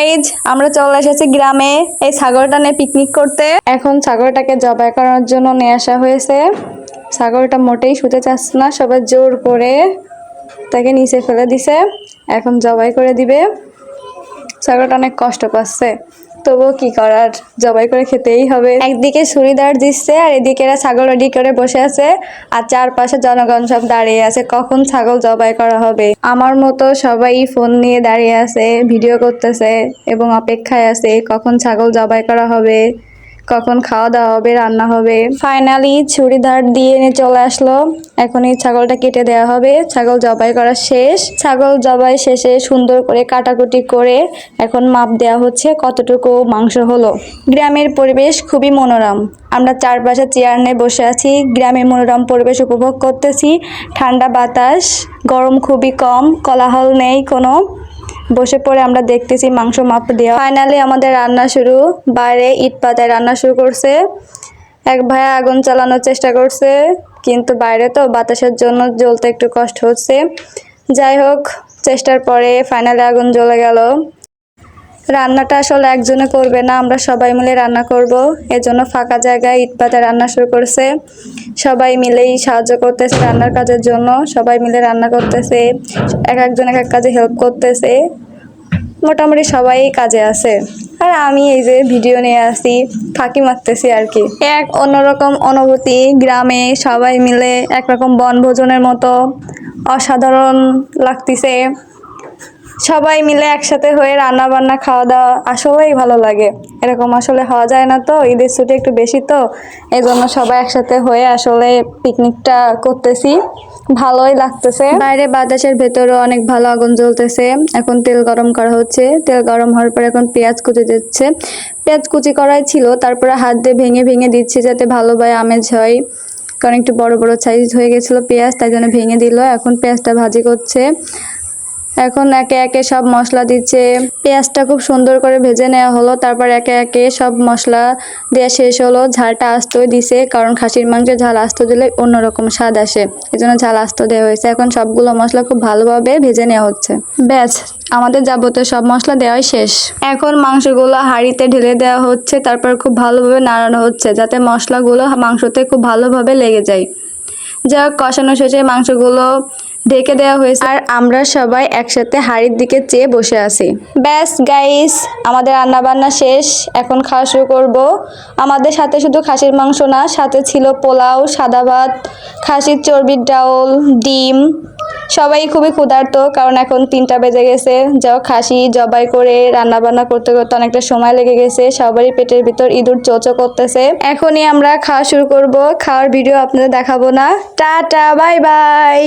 Guys আমরা চলে এসেছি গ্রামে এই ছাগলটা নিয়ে পিকনিক করতে। এখন ছাগলটাকে জবাই করার জন্য নিয়ে আসা হয়েছে। ছাগলটা মোটেই শুতে চাচ্ছে না, সবাই জোর করে তাকে নিচে ফেলে দিছে। এখন জবাই করে দিবে। ছাগলটা অনেক কষ্ট পাচ্ছে। তবুও কি করার? জবাই করে খেতেই হবে। একদিকে সুরিদার দিচ্ছে আর এদিকে এরা ছাগল রেডি করে বসে আছে আর চারপাশে জনগণ সব দাঁড়িয়ে আছে। কখন ছাগল জবাই করা হবে? আমার মতো সবাই ফোন নিয়ে দাঁড়িয়ে আছে ভিডিও করতেছে এবং অপেক্ষায় আছে, কখন ছাগল জবাই করা হবে? কখন খাওয়া দাওয়া হবে, রান্না হবে। ফাইনালি ছুরি ধার দিয়ে নিয়ে চলে আসলো। এখন এই ছাগলটা কেটে দেওয়া হবে। ছাগল জবাই করা শেষ। ছাগল জবাই শেষে সুন্দর করে কাটাকুটি করে এখন মাপ দেওয়া হচ্ছে কতটুকু মাংস হলো। গ্রামের পরিবেশ খুবই মনোরম। আমরা চারপাশে চেয়ার নিয়ে বসে আছি। গ্রামের মনোরম পরিবেশ উপভোগ করতেছি। ঠান্ডা বাতাস, গরম খুবই কম, কলাহল নেই কোনো। বসে পড়ে আমরা দেখতেছি মাংস মাপ দেওয়া। ফাইনালি আমাদের রান্না শুরু। বাইরে ইট পাতায় রান্না শুরু করছে। এক ভাইয়া আগুন চালানোর চেষ্টা করছে, কিন্তু বাইরে তো বাতাসের জন্য জ্বলতে একটু কষ্ট হচ্ছে। যাই হোক, চেষ্টার পরে ফাইনালি আগুন জ্বলে গেল। রান্নাটা আসলে একজনে করবে না, আমরা সবাই মিলে রান্না করব। এজন্য ফাঁকা জায়গায় ইট পাতায় রান্না শুরু করছে। সবাই মিলেই সাহায্য করতেছে রান্নার কাজের জন্য, সবাই মিলে রান্না করতেছে, এক একজন এক এক কাজে হেল্প করতেছে। মোটামুটি সবাই কাজে আছে। আর আমি এই যে ভিডিও নিয়ে আসি, ফাঁকি মারতেছি আর কি। এক অন্যরকম অনুভূতি, গ্রামে সবাই মিলে একরকম বনভোজনের মতো অসাধারণ লাগতেছে। সবাই মিলে একসাথে হয়ে রান্না বান্না খাওয়া দাওয়া আসলেই ভালো লাগে। এরকম আসলে হওয়া যায় না তো, ঈদের ছুটি একটু বেশি তো। এই জন্য সবাই একসাথে হয়ে আসলে পিকনিকটা করতেছি। ভালোই লাগতেছে। বাইরে বাতাসের ভেতরে অনেক ভালো আগুন জ্বলতেছে। এখন তেল গরম করা হচ্ছে। তেল গরম হওয়ার পর এখন পেঁয়াজ কুচি দিচ্ছে। পেঁয়াজ কুচি করাই ছিল, তারপরে হাত দিয়ে ভেঙে ভেঙে দিচ্ছে যাতে ভালোভাবে আমেজ হয়। কারণ একটু বড় বড় সাইজ হয়ে গেছিল পেঁয়াজ, তাই জন্য ভেঙে দিল। এখন পেঁয়াজটা ভাজি করছে। এখন একে একে সব মশলা দিচ্ছে। পেঁয়াজটা খুব সুন্দর করে ভেজে নেওয়া হলো, তারপর একে একে সব মশলা দেওয়া শেষ হলো। ঝালটা আস্তই দিছে, কারণ খাসির মাংসে ঝাল আস্ত দিলে অন্যরকম স্বাদ আসে। এই জন্য ঝাল আস্ত দেওয়া হয়েছে। এখন সবগুলো মশলা খুব ভালোভাবে ভেজে নেওয়া হচ্ছে। ব্যাস, আমাদের যাবতীয় সব মশলা দেওয়াই শেষ। এখন মাংসগুলো হাঁড়িতে ঢেলে দেওয়া হচ্ছে, তারপর খুব ভালোভাবে নাড়ানো হচ্ছে, যাতে মশলাগুলো মাংসতে খুব ভালোভাবে লেগে যায়। যা কষানো শেষে মাংসগুলো ঢেকে দেওয়া হয়েছে। আর আমরা সবাই একসাথে হাড়ির দিকে চেয়ে বসে আছি। ব্যাস গাইস আমাদের রান্না বান্না শেষ। এখন খাওয়া শুরু করব। আমাদের সাথে শুধু খাসির মাংস না, সাথে ছিল পোলাও, সাদা ভাত, খাসির চর্বির ডাউল, ডিম। সবাই খুবই ক্ষুধার্ত, কারণ এখন তিনটা বেজে গেছে। যাও, খাসি, জবাই করে রান্না বান্না করতে করতে অনেকটা সময় লেগে গেছে। সবারই পেটের ভিতর ইঁদুর চোচো করতেছে। এখনই আমরা খাওয়া শুরু করব। খাওয়ার ভিডিও আপনাদের দেখাবো না। Tata bye bye